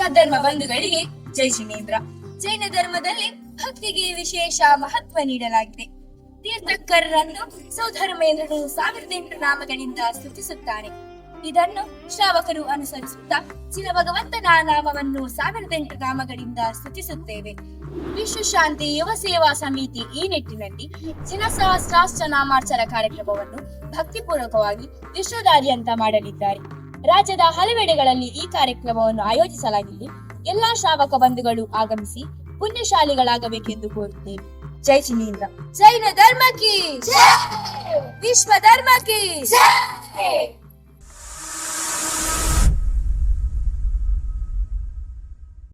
ಸಧರ್ಮ ಬಂಧುಗಳಿಗೆ ಜೈ ಜಿನೇಂದ್ರ ಜೈನ ಧರ್ಮದಲ್ಲಿ ಭಕ್ತಿಗೆ ವಿಶೇಷ ಮಹತ್ವ ನೀಡಲಾಗಿದೆ. ತೀರ್ಥಕ್ಕರರನ್ನು ಸೌಧರ್ಮೇಂದ್ರನು ಸಾವಿರದ ಎಂಟು ನಾಮಗಳಿಂದ ಸ್ತುತಿಸುತ್ತಾನೆ. ಇದನ್ನು ಶ್ರಾವಕರು ಅನುಸರಿಸುತ್ತಾ ಚಿರ ಭಗವಂತನ ನಾಮವನ್ನು ಸಾವಿರದ ಎಂಟು ನಾಮಗಳಿಂದ ಸ್ತುತಿಸುತ್ತೇವೆ. ವಿಶ್ವಶಾಂತಿ ಯುವ ಸೇವಾ ಸಮಿತಿ ಈ ನಿಟ್ಟಿನಲ್ಲಿ ಜನಸಹಸ್ರಾಷ್ಟ್ರ ನಾಮಾರ್ಚನ ಕಾರ್ಯಕ್ರಮವನ್ನು ಭಕ್ತಿಪೂರ್ವಕವಾಗಿ ವಿಶ್ವದಾದ್ಯಂತ ಮಾಡಲಿದ್ದಾರೆ. ರಾಜ್ಯದ ಹಲವೆಡೆಗಳಲ್ಲಿ ಈ ಕಾರ್ಯಕ್ರಮವನ್ನು ಆಯೋಜಿಸಲಾಗಿದ್ದು ಎಲ್ಲಾ ಶ್ರಾವಕ ಬಂಧುಗಳು ಆಗಮಿಸಿ ಪುಣ್ಯಶಾಲಿಗಳಾಗಬೇಕೆಂದು ಕೋರುತ್ತೇವೆ ಜೈ ಚಿನ್ನೀಂದ್ರ. ಜೈನ ಧರ್ಮಕ್ಕೆ ವಿಶ್ವ ಧರ್ಮಕ್ಕೆ